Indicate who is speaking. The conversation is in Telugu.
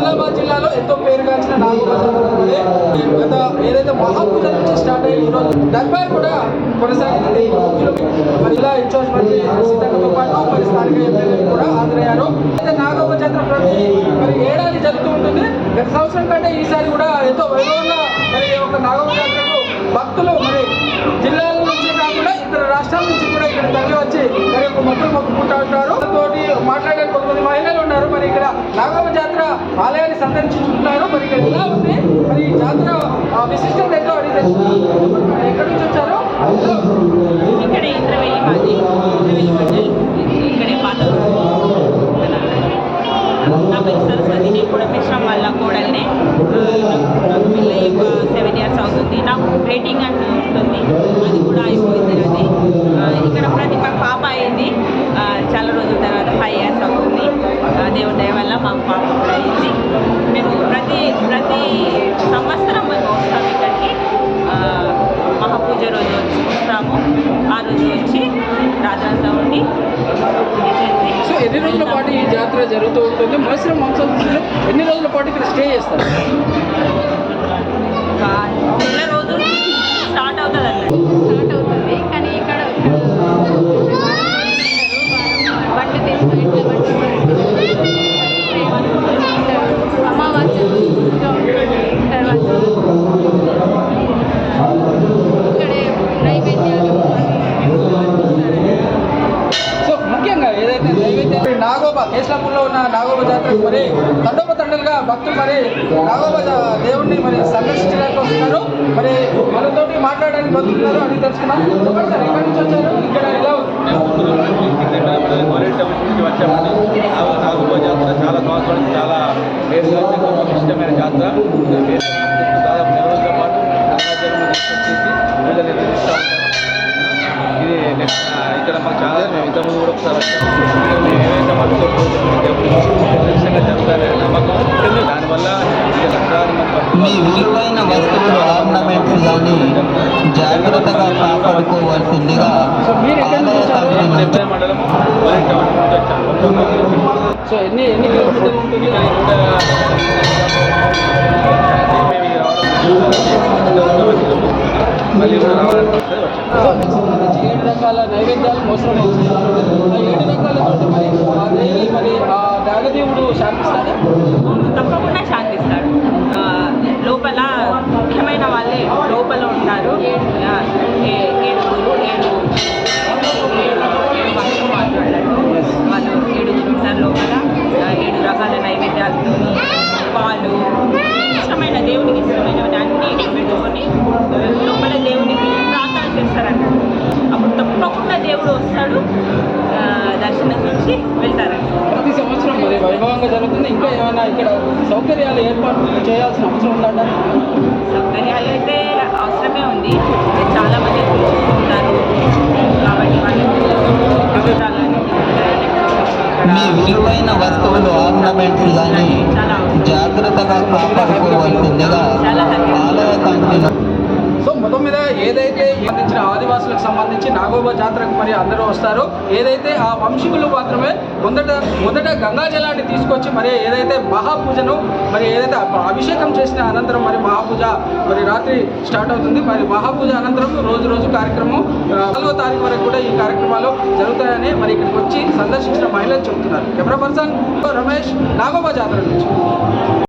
Speaker 1: ఆదిలాబాద్ జిల్లాలో ఎంతో పేరుగాంచిన నాగోబా జాతర గత ఏదైతే మహాపూజ నుంచి స్టార్ట్ అయ్యి ఈరోజు దర్బార్ కూడా కొనసాగింది మరి ఇలా ఇన్ఛార్జ్ మంత్రి సీతక్కతో పాటు మరి స్థానిక ఎమ్మెల్యేలు కూడా హాజరయ్యారు అయితే నాగోబా జాతర ప్రతి మరి ఏడాది జరుగుతూ ఉంటుంది. గత సంవత్సరం కంటే ఈసారి కూడా ఎంతో వైభవంగా మరి ఒక యొక్క నాగోబా జాతరకు భక్తులు మరి జిల్లాల నుంచి కాకుండా ఇతర రాష్ట్రాల నుంచి కూడా ఇక్కడ తరలి వచ్చి మరి యొక్క మొక్కులు మొక్కుకుంటూ ఉంటారు తోటి మాట్లాడే కొంతమంది మహిళలు ఉన్నారు మరి ఇక్కడ నాగమ్మ జాతర ఆలయాన్ని సందర్శించుకుంటున్నారు మరి ఇక్కడ ఎలా ఉంది? మరి జాతర విశిష్టత ఎట్లా అడిగి ఎక్కడి నుంచి వచ్చారు?
Speaker 2: ఇక్కడ ఇంద్రవెల్లి మాది ఇంద్రవెల్లి మండల్ ఇక్కడే పాత నా పేరు సరస్వతి నేను కూడా మిశ్రమం వాళ్ళ కోడల్ని. నాకు సెవెన్ ఇయర్స్ అవుతుంది. నాకు రేటింగ్ అంటూ ఉంటుంది. అది కూడా అయిపోయింది అది ఇక్కడ ప్రతి పాప అయింది. చాలా రోజుల తర్వాత ఫైవ్ ఇయర్స్ అవుతుంది. ఆ, దేవుడి వల్ల మా పాప
Speaker 1: యాత్ర జరుగుతూ ఉంటుంది. మైసూరు మాంసంలో ఎన్ని రోజుల పాటు ఇక్కడ స్టే చేస్తారు? నాగోబా ఉన్న నాగోబా జాతరకు మరి తండోపతండలుగా భక్తులు మరి నాగోబా దేవుణ్ణి మరి సందర్శించడానికి వస్తున్నారు మరి మనతోటి మాట్లాడడానికి వస్తున్నారు అని తెలుసుకున్నాం సార్ ఎక్కడి నుంచి వచ్చారు? ఇక్కడ ఎలా
Speaker 3: నాగోబా జాతర చాలా సంవత్సరాల చాలా ఇష్టమైన జాతర దాదాపు నెల రోజుల పాటు ఇది ఇక్కడ మాకు చాలా మేము ఇంతకుముందు కూడా ఒకసారి వచ్చాము.
Speaker 4: కానీ జాగ్రత్తగా కాపాడుకోవాల్సిందిగా ఆలయ
Speaker 1: సో ఎన్ని ఎన్ని కిలోమీటర్లు ఉంటుంది?
Speaker 3: మళ్ళీ
Speaker 1: ఏడు రకాల నైవేద్యాలు మోసం అవుతుంది. ఆ ఏడు రకాలతో మరి ఆ దేవి మరి ఆ నాగదేవుడు శాంతిస్తాడు
Speaker 2: ఏడుగురు ఏడు ఏడు ఏడు భాషలు మాట్లాడారు వాళ్ళు ఏడుగురు ఉంటారు లోపల ఏడు రకాల నైవేద్యాలతో పాలు ఇష్టమైన దేవునికి ఇష్టమైనవి అన్ని పెట్టుకొని లోపల దేవునికి ప్రార్థన చేస్తారంట అప్పుడు తప్పకుండా దేవుడు వస్తాడు దర్శనం నుంచి వెళ్తారంట
Speaker 1: ప్రతి సంవత్సరం మరి వైభవంగా జరుగుతుంది. ఇంకా ఏమైనా ఇక్కడ సౌకర్యాలు ఏర్పాటు చేయాల్సిన అవసరం ఉందంట
Speaker 2: సౌకర్యాలు అయితే అవసరమే ఉంది. చాలా మంది ఉంటారు కాబట్టి వాళ్ళకి
Speaker 4: మీ విలువైన వస్తువులు ఆర్నమెంట్స్ కానీ జాగ్రత్తగా కాపాడుకోవాల్సిందిగా ఆలయ నుంచి
Speaker 1: సో మొత్తం మీద ఏదైతే సంబంధించిన ఆదివాసులకు సంబంధించి నాగోబా జాతరకు మరి అందరూ వస్తారో. ఏదైతే ఆ వంశీకులు మాత్రమే మొదట మొదట గంగా జలాన్ని తీసుకొచ్చి మరి ఏదైతే మహాపూజను మరి ఏదైతే అభిషేకం చేసిన అనంతరం మరి మహాపూజ మరి రాత్రి స్టార్ట్ అవుతుంది. మరి మహాపూజ అనంతరం రోజు రోజు కార్యక్రమం నాలుగో తారీఖు వరకు కూడా ఈ కార్యక్రమాలు జరుగుతాయని మరి ఇక్కడికి వచ్చి సందర్శించిన మహిళలు చెబుతున్నారు. కెమెరా పర్సన్ రమేష్ నాగోబా జాతర నుంచి.